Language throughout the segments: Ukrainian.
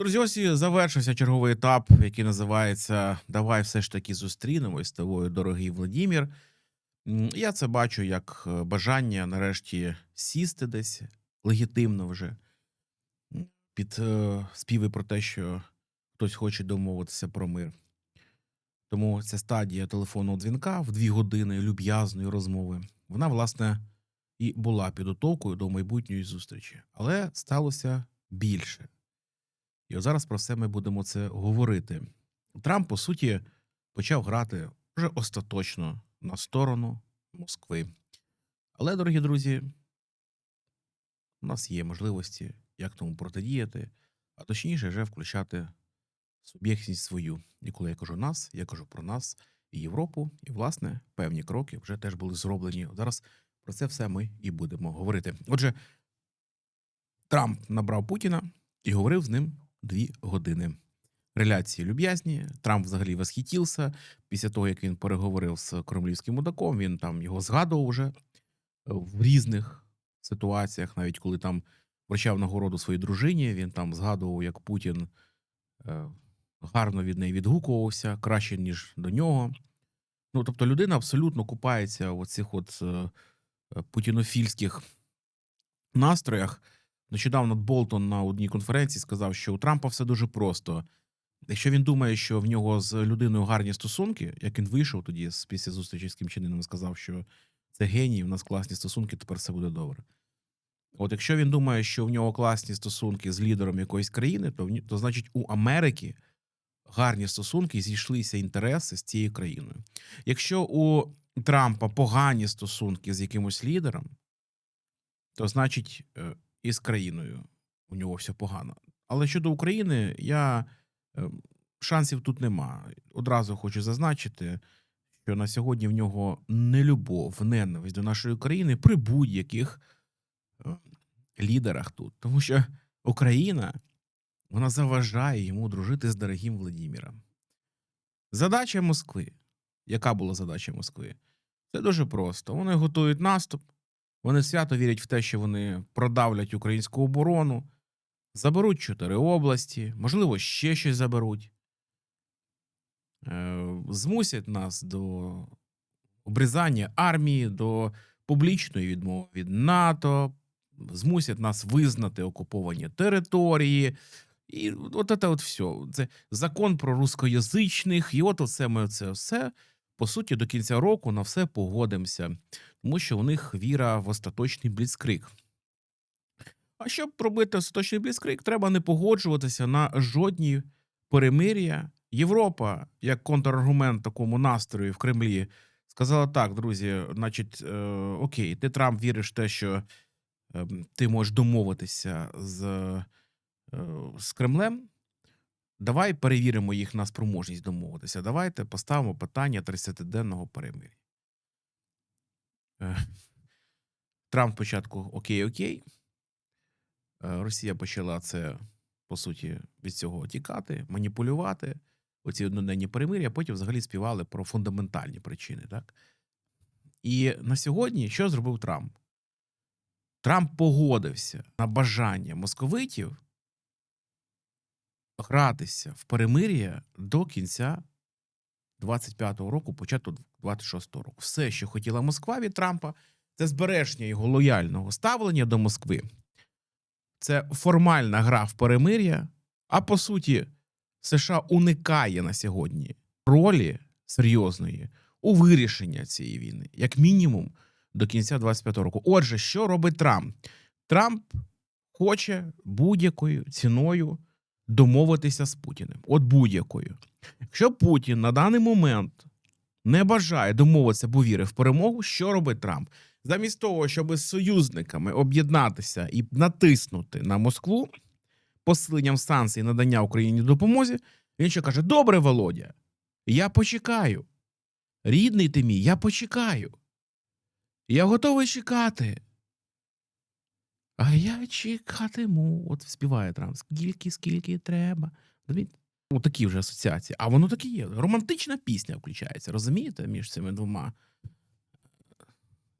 Друзі, ось і завершився черговий етап, який називається Давай все ж таки зустрінемось з тобою, дорогий Владімір. Я це бачу як е, бажання нарешті сісти десь легітимно вже під е, співи про те, що хтось хоче домовитися про мир. Тому ця стадія телефонного дзвінка в дві години люб'язної розмови, вона, власне, і була підготовкою до майбутньої зустрічі. Але сталося більше. І от зараз про все ми будемо це говорити. Трамп, по суті, почав грати вже остаточно на сторону Москви. Але, дорогі друзі, у нас є можливості, як тому протидіяти, а точніше, вже включати суб'єктність свою. І коли я кажу нас, я кажу про нас і Європу, і, власне, певні кроки вже теж були зроблені. Зараз про це все ми і будемо говорити. Отже, Трамп набрав Путіна і говорив з ним дві години. Реляції люб'язні. Трамп взагалі восхитівся. Після того, як він переговорив з кремлівським мудаком, він там його згадував вже е, в різних ситуаціях, навіть коли там вручав нагороду своїй дружині, він там згадував, як Путін е, гарно від неї відгукувався, краще, ніж до нього. Ну, тобто, людина абсолютно купається в оцих от е, путінофільських настроях. Нещодавно Болтон на одній конференції сказав, що у Трампа все дуже просто. Якщо він думає, що в нього з людиною гарні стосунки, як він вийшов тоді після зустрічі з Кім Чен сказав, що це геній, у нас класні стосунки, тепер все буде добре. От якщо він думає, що в нього класні стосунки з лідером якоїсь країни, то, то значить у Америки гарні стосунки зійшлися інтереси з цією країною. Якщо у Трампа погані стосунки з якимось лідером, то значить е, і з країною у нього все погано. Але щодо України, я е, шансів тут нема. Одразу хочу зазначити, що на сьогодні в нього нелюбов, ненависть до нашої країни при будь-яких е, лідерах тут. Тому що Україна вона заважає йому дружити з дорогим Владіміром. Задача Москви. Яка була задача Москви? Це дуже просто. Вони готують наступ, вони свято вірять в те, що вони продавлять українську оборону, заберуть чотири області, можливо, ще щось заберуть, Е, змусять нас до обрізання армії, до публічної відмови від НАТО, змусять нас визнати окуповані території. І от це от все. Це закон про рускоязичних, і от оце ми це все. По суті, до кінця року на все погодимося, тому що у них віра в остаточний бліцкрик. А щоб робити остаточний бліцкрик, треба не погоджуватися на жодні перемир'я. Європа, як контраргумент такому настрою в Кремлі, сказала так, друзі, значить, е, окей, ти Трамп віриш в те, що е, ти можеш домовитися з, е, з Кремлем. Давай перевіримо їх на спроможність домовитися. Давайте поставимо питання 30-денного перемир'я. Е, Трамп спочатку окей, окей. Е, Росія почала це, по суті, від цього тікати, маніпулювати. Оці одноденні перемир'я, потім взагалі співали про фундаментальні причини. Так? І на сьогодні що зробив Трамп? Трамп погодився на бажання московитів гратися в перемир'я до кінця 25-го року, початку 26-го року. Все, що хотіла Москва від Трампа, це збереження його лояльного ставлення до Москви. Це формальна гра в перемир'я, а по суті, США уникає на сьогодні ролі серйозної у вирішенні цієї війни, як мінімум до кінця 25-го року. Отже, що робить Трамп? Трамп хоче будь-якою ціною домовитися з Путіним. От будь-якою. Якщо Путін на даний момент не бажає домовитися, бо вірить в перемогу, що робить Трамп? Замість того, щоб з союзниками об'єднатися і натиснути на Москву посиленням санкцій надання Україні допомозі, він ще каже: Добре, Володя, я почекаю. Рідний ти мій, я почекаю. Я готовий чекати. А я чекатиму. От співає Трамп. Скільки, скільки треба. Розумієте? Ну, такі вже асоціації. А воно таке є. Романтична пісня включається, розумієте, між цими двома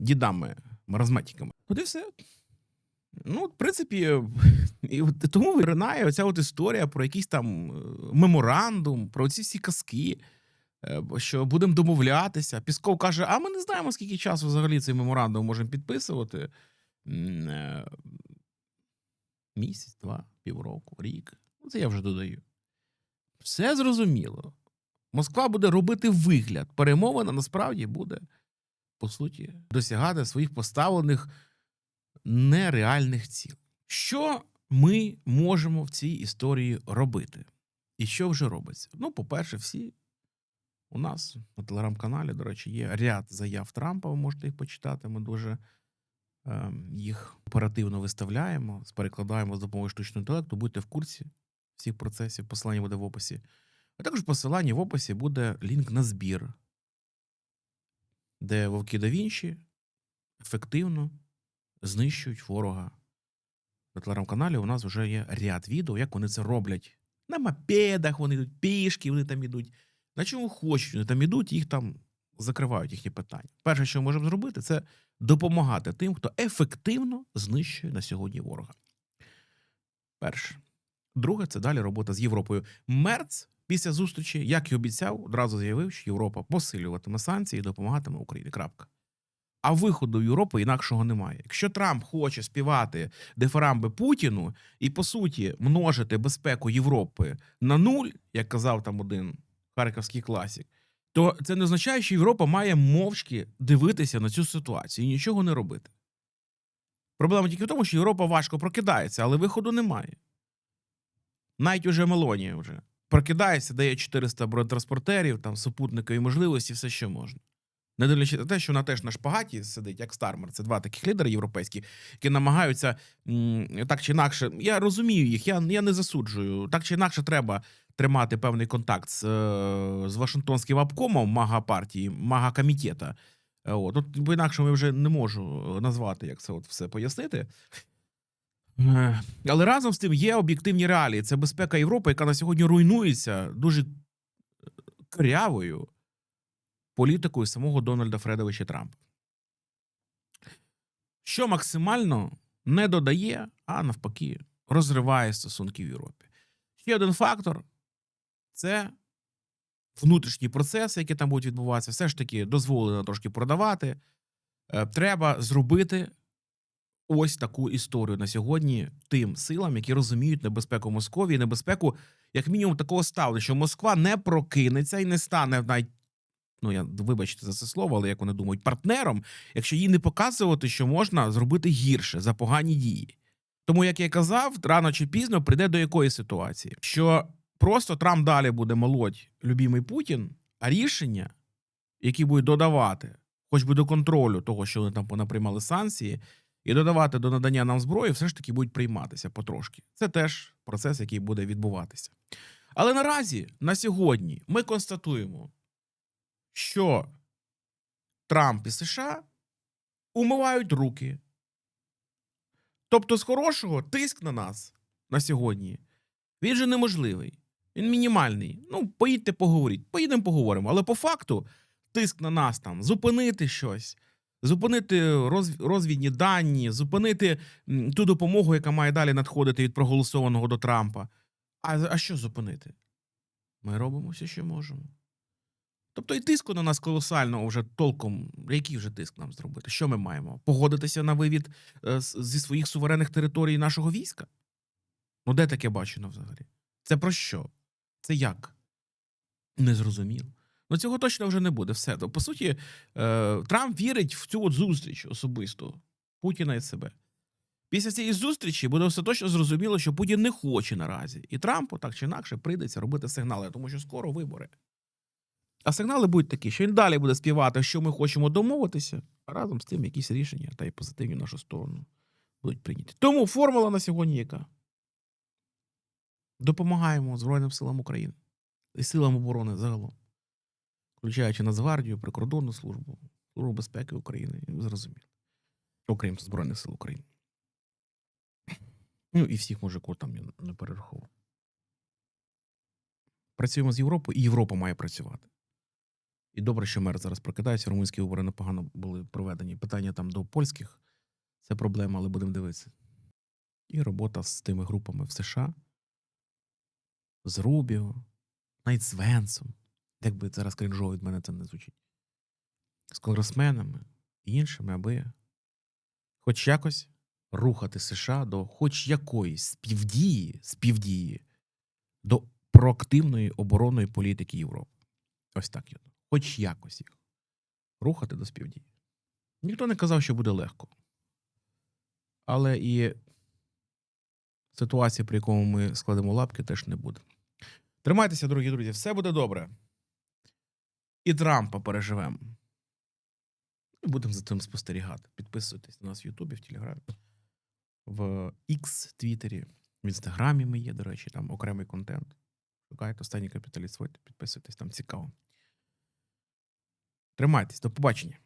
дідами, маразматиками. От і все. Ну, в принципі, і тому виринає оця от історія про якийсь там е, меморандум, про ці всі казки, е, що будемо домовлятися. Пісков каже: а ми не знаємо, скільки часу взагалі цей меморандум можемо підписувати. Е, Місяць, два, півроку, рік. Ну, Це я вже додаю. Все зрозуміло. Москва буде робити вигляд. Перемовина насправді буде, по суті, досягати своїх поставлених нереальних цілей. Що ми можемо в цій історії робити? І що вже робиться? Ну, по-перше, всі у нас на телеграм-каналі, до речі, є ряд заяв Трампа. Ви можете їх почитати. Ми дуже їх оперативно виставляємо, перекладаємо з допомогою штучного інтелекту. Будьте в курсі всіх процесів. Посилання буде в описі. А також в посиланні в описі буде лінк на збір, де вовки да Вінчі ефективно знищують ворога. На телеграм-каналі у нас вже є ряд відео, як вони це роблять. На мопедах вони йдуть, пішки вони там ідуть. На чому хочуть, вони там ідуть, їх там закривають їхні питання. Перше, що ми можемо зробити, це допомагати тим, хто ефективно знищує на сьогодні ворога. Перше. Друге, це далі робота з Європою. Мерц після зустрічі, як і обіцяв, одразу заявив, що Європа посилюватиме санкції і допомагатиме Україні. Крапка. А виходу в Європу інакшого немає. Якщо Трамп хоче співати дифирамби Путіну і по суті множити безпеку Європи на нуль, як казав там один харківський класік, то це не означає, що Європа має мовчки дивитися на цю ситуацію і нічого не робити. Проблема тільки в тому, що Європа важко прокидається, але виходу немає. Навіть уже Мелонія вже прокидається, дає 400 бронетранспортерів, там супутникові можливості, все що можна. Не дивлячись на те, що вона теж на шпагаті сидить, як Стармер. Це два таких лідери європейські, які намагаються так чи інакше. Я розумію їх, я, я не засуджую. Так чи інакше, треба тримати певний контакт з, е, з Вашингтонським обкомом мага партії, мага комітета. Е, От, от, бо інакше я вже не можу назвати, як це от все пояснити. Е, Але разом з тим є об'єктивні реалії. Це безпека Європи, яка на сьогодні руйнується дуже крявою політикою самого Дональда Фредовича Трампа. Що максимально не додає, а навпаки, розриває стосунки в Європі. Ще один фактор це внутрішні процеси, які там будуть відбуватися. Все ж таки дозволено трошки продавати. Е, Треба зробити ось таку історію на сьогодні тим силам, які розуміють небезпеку Московії, небезпеку, як мінімум, такого ставлення, що Москва не прокинеться і не стане навіть. Ну, я вибачте за це слово, але як вони думають, партнером, якщо їй не показувати, що можна зробити гірше за погані дії. Тому, як я казав, рано чи пізно прийде до якої ситуації, що просто Трамп далі буде молоть любимий Путін, а рішення, які будуть додавати, хоч би до контролю того, що вони там понаприймали санкції, і додавати до надання нам зброї, все ж таки будуть прийматися потрошки. Це теж процес, який буде відбуватися. Але наразі, на сьогодні, ми констатуємо, що Трамп і США умивають руки. Тобто, з хорошого тиск на нас на сьогодні він же неможливий. Він мінімальний. Ну, поїдьте поговоріть. Поїдемо поговоримо. Але по факту тиск на нас там зупинити щось, зупинити роз- розвідні дані, зупинити ту допомогу, яка має далі надходити від проголосованого до Трампа. А, а що зупинити? Ми робимо все, що можемо. Тобто і тиску на нас колосально вже толком. Який вже тиск нам зробити? Що ми маємо? Погодитися на вивід е, зі своїх суверенних територій нашого війська? Ну, де таке бачено взагалі? Це про що? Це як? Незрозуміло. Ну, цього точно вже не буде. Все. По суті, е, Трамп вірить в цю от зустріч особисто Путіна і себе. Після цієї зустрічі буде остаточно зрозуміло, що Путін не хоче наразі. І Трампу так чи інакше прийдеться робити сигнали, тому що скоро вибори. А сигнали будуть такі, що він далі буде співати, що ми хочемо домовитися, а разом з тим якісь рішення та й позитивні нашу сторону будуть прийняті. Тому формула на сьогодні яка? Допомагаємо Збройним силам України і силам оборони загалом, включаючи Нацгвардію, прикордонну службу, Службу безпеки України, ви зрозуміли. Окрім Збройних сил України. Ну і всіх кого там я не перераховував. Працюємо з Європою, і Європа має працювати. І добре, що мер зараз прокидається. Румунські вибори непогано були проведені. Питання там до польських це проблема, але будемо дивитися. і робота з тими групами в США, з Рубіо, навіть з Венсом, як зараз крінжово від мене це не звучить, з конгресменами і іншими, аби хоч якось рухати США до хоч якоїсь співдії, співдії до проактивної оборонної політики Європи. Ось так я думаю. Хоч якось їх рухати до співдії. Ніхто не казав, що буде легко. Але і ситуація, при якому ми складемо лапки, теж не буде. Тримайтеся, дорогі друзі, все буде добре. І Трампа переживемо. І будемо за цим спостерігати. Підписуйтесь на нас в Ютубі, в Телеграмі, в X, Твіттері, в Інстаграмі ми є, до речі, там окремий контент. Шукайте останній капіталіст, підписуйтесь, там цікаво. Тримайтесь, до побачення.